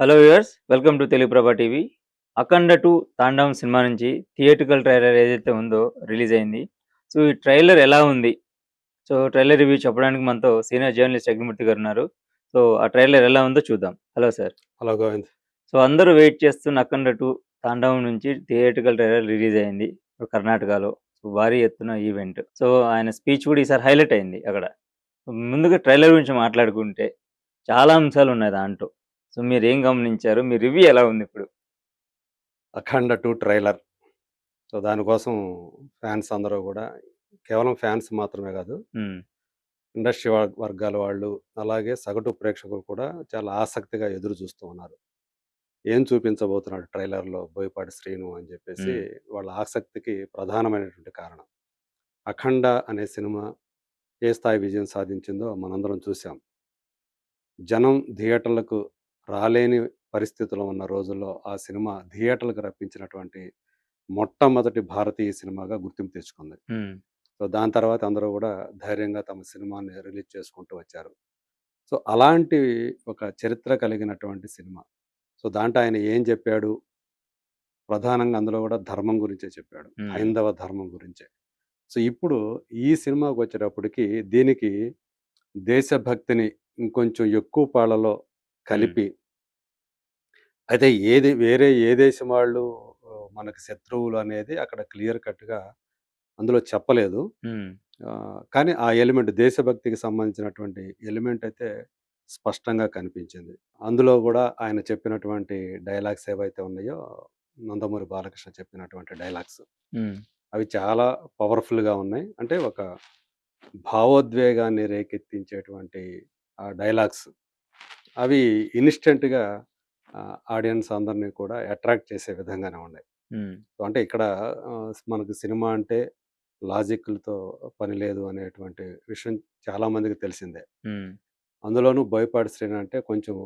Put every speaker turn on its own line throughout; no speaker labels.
Hello viewers welcome to Telugu Prabha TV. Akhanda two Thandavam cinema నుంచి theatrical trailer ఏదైతే ఉందో release అయింది. So ఈ ట్రైలర్ ఎలా ఉంది? సో ట్రైలర్ రివ్యూ చెప్పడానికి మనతో సీనియర్ జర్నలిస్ట్ అగ్నిమూర్తి గారు ఉన్నారు. సో ఆ ట్రైలర్ ఎలా ఉందో చూద్దాం. Hello sir.
Hello Govind.
So అందరూ వెయిట్ చేస్తున్న అఖండ టూ తాండవం నుంచి థియేటికల్ ట్రైలర్ రిలీజ్ అయింది. కర్ణాటకలో. సో భారీ ఎత్తున ఈవెంట్. సో ఆయన స్పీచ్ కూడా ఈసారి హైలైట్ అయింది అక్కడ. ముందుగా ట్రైలర్ గురించి మాట్లాడుకుంటే చాలా అంశాలు ఉన్నాయి దాంట్లో. సో మీరు ఏం గమనించారు? మీ రివ్యూ ఎలా ఉంది ఇప్పుడు?
Akhanda two trailer. సో దానికోసం ఫ్యాన్స్ అందరూ కూడా కేవలం ఫ్యాన్స్ మాత్రమే కాదు ఇండస్ట్రీ వర్- వర్గాల వాళ్ళు అలాగే సగటు ప్రేక్షకులు కూడా చాలా ఆసక్తిగా ఎదురు చూస్తూ ఉన్నారు. ఏం చూపించబోతున్నాడు ట్రైలర్లో బోయపాటి శ్రీను అని చెప్పేసి వాళ్ళ ఆసక్తికి ప్రధానమైనటువంటి కారణం. అఖండ అనే సినిమా ఏ స్థాయి విజయం సాధించిందో మనందరం చూసాం జనం థియేటర్లకు రాలేని పరిస్థితిలో ఉన్న రోజుల్లో ఆ సినిమా థియేటర్లకు రప్పించినటువంటి మొట్టమొదటి భారతీయ సినిమాగా గుర్తింపు తెచ్చుకుంది. సో దాని తర్వాత అందరూ కూడా ధైర్యంగా తమ సినిమాని రిలీజ్ చేసుకుంటూ వచ్చారు. సో అలాంటి ఒక చరిత్ర కలిగినటువంటి సినిమా. సో దాంట్లో ఆయన ఏం చెప్పాడు? ప్రధానంగా అందులో కూడా ధర్మం గురించే చెప్పాడు. హైందవ ధర్మం గురించే. సో ఇప్పుడు ఈ సినిమాకి వచ్చేటప్పటికి దీనికి దేశభక్తిని ఇంకొంచెం ఎక్కువ పాళ్ళలో కలిపి. అయితే ఏది వేరే ఏ దేశం వాళ్ళు మనకి శత్రువులు అనేది అక్కడ క్లియర్ కట్గా అందులో చెప్పలేదు. కానీ ఆ ఎలిమెంట్ దేశభక్తికి సంబంధించినటువంటి ఎలిమెంట్ అయితే స్పష్టంగా కనిపించింది. అందులో కూడా ఆయన చెప్పినటువంటి డైలాగ్స్ ఏవైతే ఉన్నాయో నందమూరి బాలకృష్ణ చెప్పినటువంటి డైలాగ్స్ అవి చాలా పవర్ఫుల్గా ఉన్నాయి. అంటే ఒక భావోద్వేగాన్ని రేకెత్తించేటువంటి ఆ డైలాగ్స్ అవి ఇన్స్టెంట్గా ఆడియన్స్ అందరినీ కూడా అట్రాక్ట్ చేసే విధంగానే ఉన్నాయి. అంటే ఇక్కడ మనకు సినిమా అంటే లాజిక్లతో పని లేదు అనేటువంటి విషయం చాలా మందికి తెలిసిందే. అందులోనూ బోయపాటి శ్రీను అంటే కొంచెం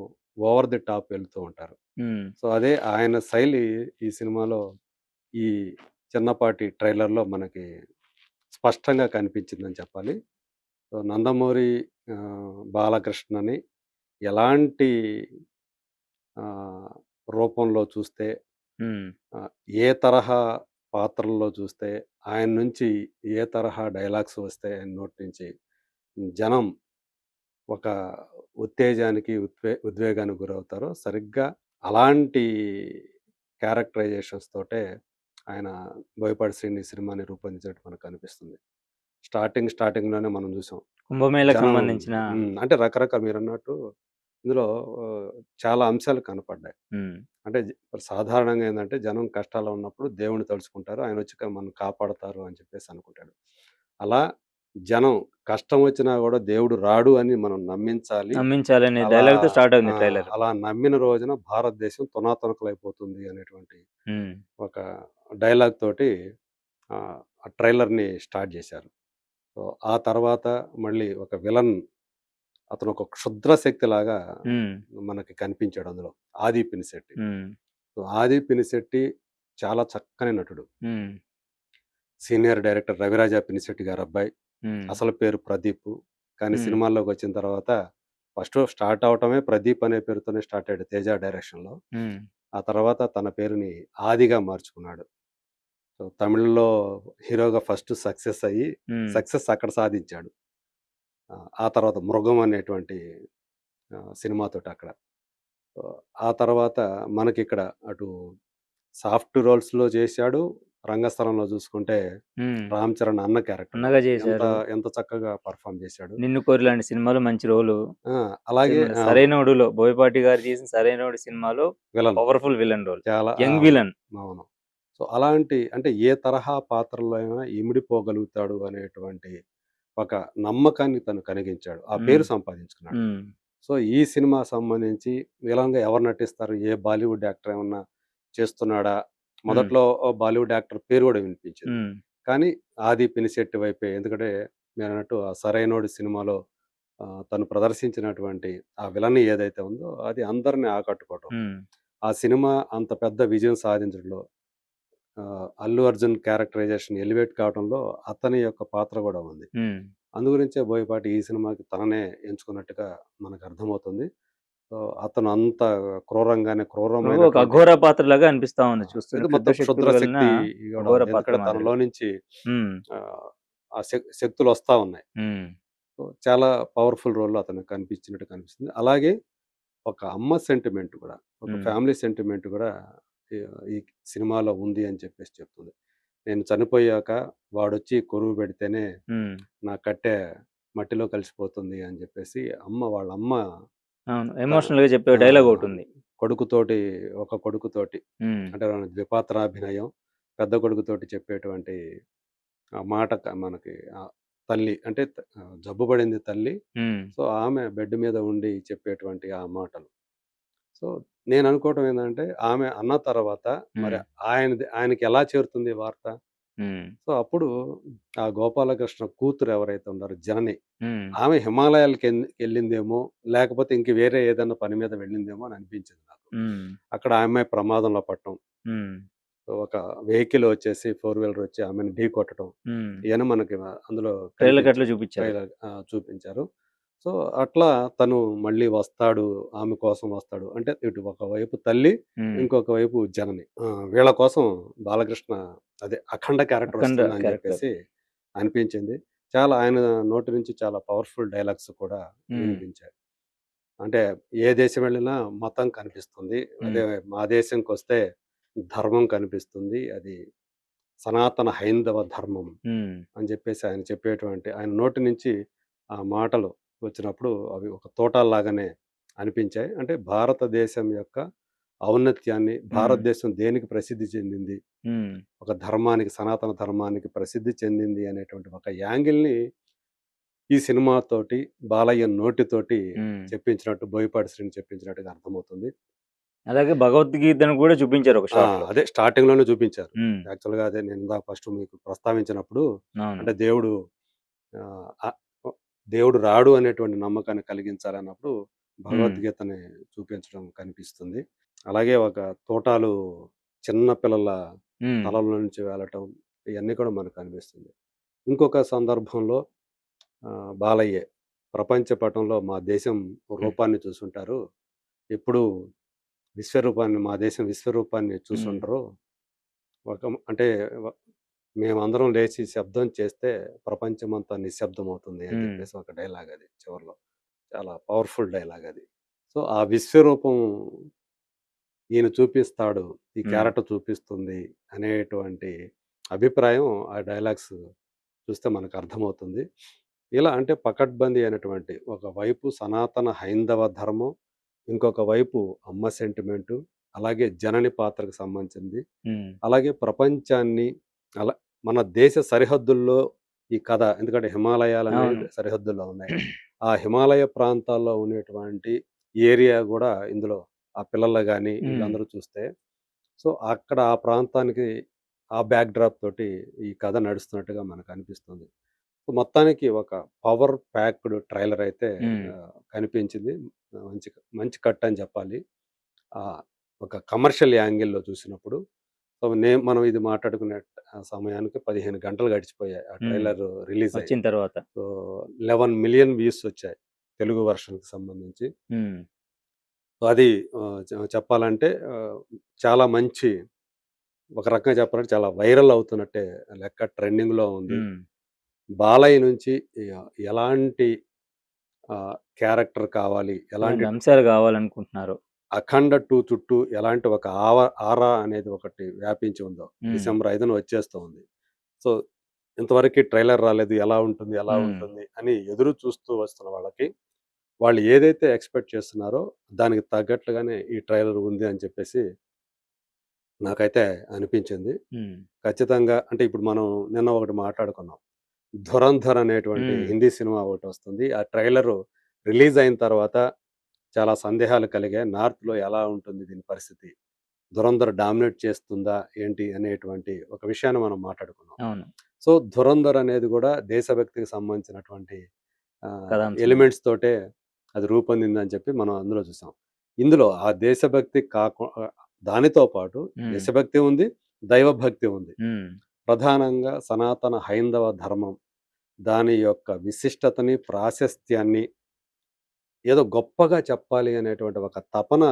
ఓవర్ ది టాప్ వెళ్తూ ఉంటారు. సో అదే ఆయన శైలి ఈ సినిమాలో ఈ చిన్నపాటి ట్రైలర్లో మనకి స్పష్టంగా కనిపించిందని చెప్పాలి. సో నందమూరి బాలకృష్ణని ఎలాంటి రూపంలో చూస్తే ఏ తరహా పాత్రల్లో చూస్తే ఆయన నుంచి ఏ తరహా డైలాగ్స్ వస్తే ఆయన నోటి నుంచి జనం ఒక ఉత్తేజానికి ఉద్వే ఉద్వేగానికి గురవుతారో సరిగ్గా అలాంటి క్యారెక్టరైజేషన్స్ తోటే ఆయన బోయపాటి శ్రీని సినిమాని రూపొందించినట్టు మనకు అనిపిస్తుంది. స్టార్టింగ్ స్టార్టింగ్లోనే మనం చూసాం.
కుంభమేళకు సంబంధించిన
అంటే రకరకాల మీరు అన్నట్టు ఇందులో చాలా అంశాలు కనపడ్డాయి. అంటే సాధారణంగా ఏంటంటే జనం కష్టాల్లో ఉన్నప్పుడు దేవుని తలుచుకుంటారు ఆయన వచ్చి మనం కాపాడతారు అని చెప్పేసి అనుకుంటాడు. అలా జనం కష్టం వచ్చినా కూడా దేవుడు రాడు అని మనం నమ్మించాలి.
నమ్మించాలనే
అలా-
డైలాగ్తో స్టార్ట్
ఆ,
ట్రైలర్.
అలా నమ్మిన రోజున భారతదేశం తునాతునకలైపోతుంది అనేటువంటి ఒక డైలాగ్ తోటి ఆ, ఆ ట్రైలర్ని స్టార్ట్ చేశారు. సో ఆ తర్వాత మళ్ళీ ఒక విలన్ అతను ఒక క్షుద్ర శక్తి లాగా మనకి కనిపించాడు అందులో. ఆది పినిశెట్టి. సో ఆది పినిశెట్టి చాలా చక్కని నటుడు. సీనియర్ డైరెక్టర్ రవిరాజా పినిశెట్టి గారు అబ్బాయి అసలు పేరు ప్రదీప్. కానీ. సినిమాల్లోకి వచ్చిన తర్వాత ఫస్ట్ స్టార్ట్ అవటమే ప్రదీప్ అనే పేరుతోనే స్టార్ట్ అయ్యాడు తేజ డైరెక్షన్లో. ఆ తర్వాత తన పేరుని ఆదిగా మార్చుకున్నాడు. సో తమిళ్ళో హీరోగా ఫస్ట్ సక్సెస్ అయ్యి సక్సెస్ అక్కడ సాధించాడు. ఆ, తర్వాత మృగం అనేటువంటి ఆ, సినిమాతోటి అక్కడ. ఆ తర్వాత మనకి ఇక్కడ అటు సాఫ్ట్ రోల్స్లో చేశాడు. రంగస్థలంలో చూసుకుంటే రామ్ చరణ్ అన్న క్యారెక్టర్. ఎంత ఎంత చక్కగా పర్ఫామ్ చేశాడు.
నిన్ను కోరి లాంటి సినిమాలో మంచి రోలు.
అలాగే
సరైనోడులో బోయపాటి గారు చేసిన సరైనోడు సినిమాలో
విలన్.
Powerful villain role.
చాలా
యంగ్ విలన్.
అవును. సో అలాంటి అంటే ఏ తరహా పాత్రలో అయినా ఇమిడిపోగలుగుతాడు అనేటువంటి ఒక నమ్మకాన్ని తను కలిగించాడు ఆ పేరు. సంపాదించుకున్నాడు. సో ఈ సినిమా సంబంధించి విలంగా ఎవరు నటిస్తారు? ఏ బాలీవుడ్ యాక్టర్ ఏమన్నా చేస్తున్నాడా? మొదట్లో ఓ బాలీవుడ్ యాక్టర్ పేరు కూడా వినిపించింది. కానీ ఆది పినిశెట్టి వైపే. ఎందుకంటే మీరు అన్నట్టు ఆ సరైనోడి సినిమాలో తను ప్రదర్శించినటువంటి ఆ విలన్ ఏదైతే ఉందో అది అందరిని ఆకట్టుకోవటం. ఆ సినిమా అంత పెద్ద విజయం సాధించడంలో అల్లు అర్జున్ క్యారెక్టరైజేషన్ ఎలివేట్ కావడంలో అతని యొక్క పాత్ర కూడా ఉంది. అందుగురించే బోయపాటి ఈ సినిమాకి తననే ఎంచుకున్నట్టుగా మనకు అర్థమవుతుంది. సో అతను అంత క్రూరంగానే
ఒక
క్రూరమైన
అఘోర పాత్ర లాగా అనిపిస్తా ఉంది
మొత్తం
మాదిరి.
తనలో నుంచి ఆ, ఆ శక్- శక్తులు వస్తా ఉన్నాయి. చాలా పవర్ఫుల్ రోల్ అతనికి కనిపించినట్టు కనిపిస్తుంది అలాగే ఒక అమ్మ సెంటిమెంట్ కూడా ఒక. ఫ్యామిలీ సెంటిమెంట్ కూడా ఈ- సినిమాలో ఉంది అని చెప్పేసి చెప్తుంది. నేను చనిపోయాక వాడొచ్చి కొరువు పెడితేనే. నా కట్టె మట్టిలో కలిసిపోతుంది అని చెప్పేసి అమ్మ వాళ్ళ అమ్మ
అవును. ఎమోషనల్గా చెప్పే డైలాగ్ ఒకటి ఉంది.
కొడుకుతోటి ఒక కొడుకుతోటి అంటే ద్విపాత్రాభినయం పెద్ద కొడుకుతోటి చెప్పేటువంటి ఆ మాట మనకి తల్లి అంటే జబ్బు పడింది తల్లి. సో ఆమె బెడ్ మీద ఉండి చెప్పేటువంటి ఆ మాటలు. సో నేను అనుకోవటం ఏంటంటే ఆమె అన్న తర్వాత మరి ఆయన ఆయనకి ఎలా చేరుతుంది వార్త? సో అప్పుడు ఆ గోపాలకృష్ణ కూతురు ఎవరైతే ఉన్నారో జనని ఆమె హిమాలయాలకి వెళ్ళిందేమో లేకపోతే ఇంక వేరే ఏదైనా పని మీద వెళ్ళిందేమో అని అనిపించింది నాకు. అక్కడ ఆమె ప్రమాదంలో పట్టడం సో ఒక వెహికల్ వచ్చేసి ఫోర్ వీలర్ వచ్చి ఆమెను ఢీ కొట్టడం. ఇవన్నీ మనకి అందులో
చూపించారు.
చూపించారు. సో అట్లా తను మళ్ళీ వస్తాడు ఆమె కోసం వస్తాడు. అంటే ఇటు ఒకవైపు తల్లి ఇంకొక వైపు జనని. వీళ్ళ కోసం బాలకృష్ణ అదే అఖండ క్యారెక్టర్ అని. చెప్పేసి అనిపించింది. చాలా ఆయన నోటి నుంచి చాలా పవర్ఫుల్ డైలాగ్స్ కూడా వినిపించాయి. అంటే ఏ దేశం వెళ్ళినా మతం కనిపిస్తుంది. అదే మా దేశంకి వస్తే ధర్మం కనిపిస్తుంది. అది సనాతన హైందవ ధర్మం అని చెప్పేసి ఆయన చెప్పేటువంటి ఆయన నోటి నుంచి ఆ మాటలు వచ్చినప్పుడు అవి ఒక తోటల్లాగానే అనిపించాయి. అంటే భారతదేశం యొక్క ఔన్నత్యాన్ని భారతదేశం దేనికి ప్రసిద్ధి చెందింది? ఒక ధర్మానికి సనాతన ధర్మానికి ప్రసిద్ధి చెందింది అనేటువంటి ఒక యాంగిల్ని ఈ సినిమాతోటి బాలయ్య నోటితోటి. చెప్పించినట్టు బోయపాటి శ్రీని చెప్పించినట్టుగా అర్థమవుతుంది.
అలాగే భగవద్గీతను కూడా చూపించారు ఒక
అదే స్టార్టింగ్లోనే చూపించారు.
ఉమ్,
యాక్చువల్గా అదే నేను ఫస్ట్ మీకు ప్రస్తావించినప్పుడు అంటే దేవుడు దేవుడు రాడు అనేటువంటి నమ్మకాన్ని కలిగించాలన్నప్పుడు భగవద్గీతని చూపించడం కనిపిస్తుంది. అలాగే ఒక తోటాలు చిన్న పిల్లల తలల నుంచి వెళ్ళటం ఇవన్నీ కూడా మనకు కనిపిస్తుంది ఇంకొక సందర్భంలో బాలయ్యే ప్రపంచ పటంలో మా దేశం రూపాన్ని చూసుంటారు. ఎప్పుడు విశ్వరూపాన్ని మా దేశం విశ్వరూపాన్ని చూసుంటారు. ఒక అంటే మేమందరం లేచి శబ్దం చేస్తే ప్రపంచం అంతా నిశ్శబ్దం అవుతుంది అని. చెప్పేసి ఒక డైలాగ్ అది చివరిలో. చాలా పవర్ఫుల్ డైలాగ్ అది. సో ఆ విశ్వరూపం ఈయన చూపిస్తాడు ఈ
మ్మ్.
క్యారెక్టర్ చూపిస్తుంది అనేటువంటి అభిప్రాయం ఆ డైలాగ్స్ చూస్తే మనకు అర్థమవుతుంది. ఇలా అంటే పకడ్బందీ అయినటువంటి ఒక వైపు సనాతన హైందవ ధర్మం ఇంకొక వైపు అమ్మ సెంటిమెంటు అలాగే జనని పాత్రకు సంబంధించింది. అలాగే ప్రపంచాన్ని అలా మన దేశ సరిహద్దుల్లో ఈ కథ ఎందుకంటే హిమాలయాలు అనేవి. సరిహద్దుల్లో ఉన్నాయి. ఆ హిమాలయ ప్రాంతాల్లో ఉండేటువంటి ఏరియా కూడా ఇందులో ఆ పిల్లలు కానీ. వీళ్ళందరూ చూస్తే సో అక్కడ ఆ ప్రాంతానికి ఆ బ్యాక్ డ్రాప్ తోటి ఈ కథ నడుస్తున్నట్టుగా మనకు అనిపిస్తుంది. సో మొత్తానికి ఒక పవర్ ప్యాక్డ్ ట్రైలర్ అయితే కనిపించింది. మంచి మంచి కట్ అని చెప్పాలి. ఆ, ఒక కమర్షియల్ యాంగిల్లో చూసినప్పుడు సో నే మనం ఇది మాట్లాడుకునే సమయానికి పదిహేను గంటలు గడిచిపోయాయి. ఆ. ట్రైలర్ రిలీజ్
వచ్చిన తర్వాత.
సో లెవెన్ మిలియన్ వ్యూస్ వచ్చాయి తెలుగు వర్షన్కి సంబంధించి. సో అది చెప్పాలంటే చాలా మంచి ఒక రకంగా చెప్పాలంటే చాలా వైరల్ అవుతున్నట్టే లెక్క ట్రెండింగ్లో ఉంది. బాలయ్య నుంచి ఎలాంటి క్యారెక్టర్ కావాలి ఎలాంటి
అంశాలు కావాలనుకుంటున్నారు?
అఖండ టూ చుట్టూ ఎలాంటి ఒక ఆవ ఆరా అనేది ఒకటి వ్యాపించి ఉందో డిసెంబర్ ఐదున వచ్చేస్తూ ఉంది. సో ఇంతవరకు ట్రైలర్ రాలేదు ఎలా ఉంటుంది ఎలా. ఉంటుంది అని ఎదురు చూస్తూ వస్తున్న వాళ్ళకి వాళ్ళు ఏదైతే ఎక్స్పెక్ట్ చేస్తున్నారో దానికి తగ్గట్లుగానే ఈ ట్రైలర్ ఉంది అని చెప్పేసి నాకైతే అనిపించింది. ఖచ్చితంగా అంటే ఇప్పుడు మనం నిన్న ఒకటి మాట్లాడుకున్నాం. ధురంధర్ అనేటువంటి. హిందీ సినిమా ఒకటి వస్తుంది. ఆ ట్రైలర్ రిలీజ్ అయిన తర్వాత చాలా సందేహాలు కలిగాయి. నార్త్లో ఎలా ఉంటుంది దీని పరిస్థితి? ధురంధర్ డామినేట్ చేస్తుందా? ఏంటి? అనేటువంటి ఒక విషయాన్ని మనం మాట్లాడుకున్నాం. సో ధురంధర్ అనేది కూడా దేశభక్తికి సంబంధించినటువంటి. ఎలిమెంట్స్ తోటే అది రూపొందిందని చెప్పి మనం అందులో చూసాం. ఇందులో ఆ దేశభక్తి కాకు దానితో పాటు దేశభక్తి ఉంది దైవభక్తి ఉంది. ప్రధానంగా సనాతన హైందవ ధర్మం దాని యొక్క విశిష్టతని ప్రాశస్త్యాన్ని ఏదో గొప్పగా చెప్పాలి అనేటువంటి ఒక తపన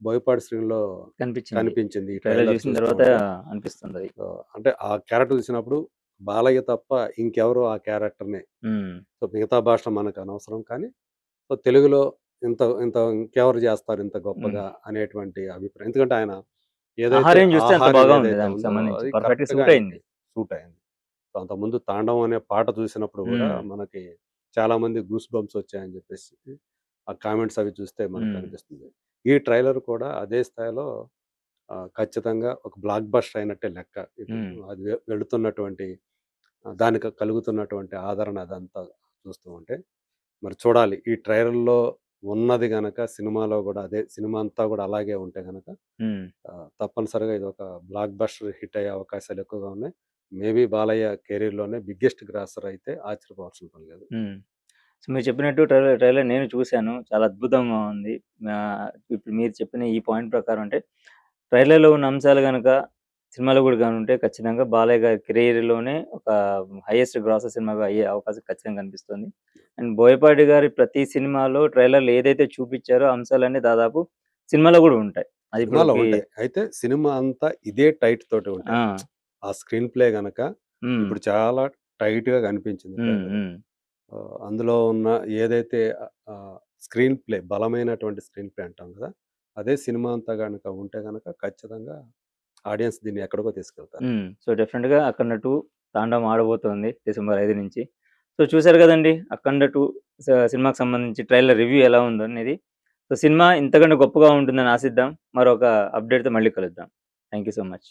బోయపాటి శ్రీనులో
కనిపించింది
కనిపించింది ఈ
ట్రైలర్
ట్రైలర్
చూసిన
చూస్తూ
తర్వాత. అనిపిస్తుంది అది
సో, అంటే ఆ క్యారెక్టర్ చూసినప్పుడు బాలయ్య తప్ప ఇంకెవరు ఆ క్యారెక్టర్‌ని
ఉమ్,
సో, మిగతా భాష మనకు అనవసరం కానీ సో, తెలుగులో ఇంత ఇంత ఇంకెవరు చేస్తారు ఇంత గొప్పగా అనేటువంటి అభిప్రాయం. ఎందుకంటే ఆయన ఏదైతే
ఆహార్యం చూస్తే అంత బాగా ఉంది దానికి సంబంధించి పర్ఫెక్ట్ సూట్ అయింది
సూట్ అయింది. సో, అంతకుముందు 'తాండవం' అనే పాట చూసినప్పుడు కూడా
మ్మ్.
మనకి చాలా మంది గూస్ బంప్స్ వచ్చాయని చెప్పేసి ఆ కామెంట్స్ అవి చూస్తే మనకు. కనిపిస్తుంది. ఈ ట్రైలర్ కూడా అదే స్థాయిలో ఖచ్చితంగా ఒక బ్లాక్ బస్టర్ అయినట్టే లెక్క. అది వెళుతున్నటువంటి దానికి కలుగుతున్నటువంటి ఆదరణ అదంతా చూస్తూ ఉంటే మరి చూడాలి. ఈ ట్రైలర్‌లో ఉన్నది గనక సినిమాలో కూడా అదే సినిమా అంతా కూడా అలాగే ఉంటే గనక తప్పనిసరిగా ఇది ఒక బ్లాక్ బస్టర్ హిట్ అయ్యే అవకాశాలు ఎక్కువగా ఉన్నాయి. మేబీ బాలయ్య కెరీర్‌లోనే బిగ్గెస్ట్ గ్రాసర్ అయితే ఆశ్చర్యపోవాల్సిన పని లేదు.
సో మీరు చెప్పినట్టు ట్రైలర్ ట్రైలర్ నేను చూశాను చాలా అద్భుతంగా ఉంది ఇప్పుడు మీరు చెప్పిన ఈ పాయింట్ ప్రకారం అంటే ట్రైలర్‌లో ఉన్న అంశాలు గనుక సినిమాలో కూడా గాని ఉంటే ఖచ్చితంగా బాలయ్య గారి కెరీర్‌లోనే ఒక హైయెస్ట్ గ్రాసర్ సినిమాగా అయ్యే అవకాశం ఖచ్చితంగా కనిపిస్తుంది. అండ్ బోయపాటి గారి ప్రతి సినిమాలో ట్రైలర్‌లో ఏదైతే చూపిచ్చారో అంశాలన్నీ దాదాపు సినిమాలో కూడా ఉంటాయి. అది.
అయితే సినిమా అంతా ఇదే టైట్ తోటి
ఆ!
ఉంటాయి. ఆ స్క్రీన్ ప్లే గనక. ఇప్పుడు చాలా టైట్‌గా కనిపించింది అందులో ఉన్న ఏదైతే స్క్రీన్ ప్లే బలమైనటువంటి స్క్రీన్ ప్లే అంటాం కదా! అదే సినిమా అంతా కనుక ఉంటే గనక ఖచ్చితంగా ఆడియన్స్ దీన్ని ఎక్కడికో తీసుకెళ్తారు.
సో డెఫినెట్గా 'అఖండ టూ తాండవం ఆడబోతోంది డిసెంబర్ ఐదు నుంచి. సో చూసారు కదండి 'అఖండ టూ సినిమాకి సంబంధించి ట్రైలర్ రివ్యూ ఎలా ఉందో అనేది సో సినిమా ఇంతకంటే గొప్పగా ఉంటుందని ఆశిద్దాం. మరొక అప్డేట్‌తో మళ్ళీ కలుద్దాం. Thank you so much.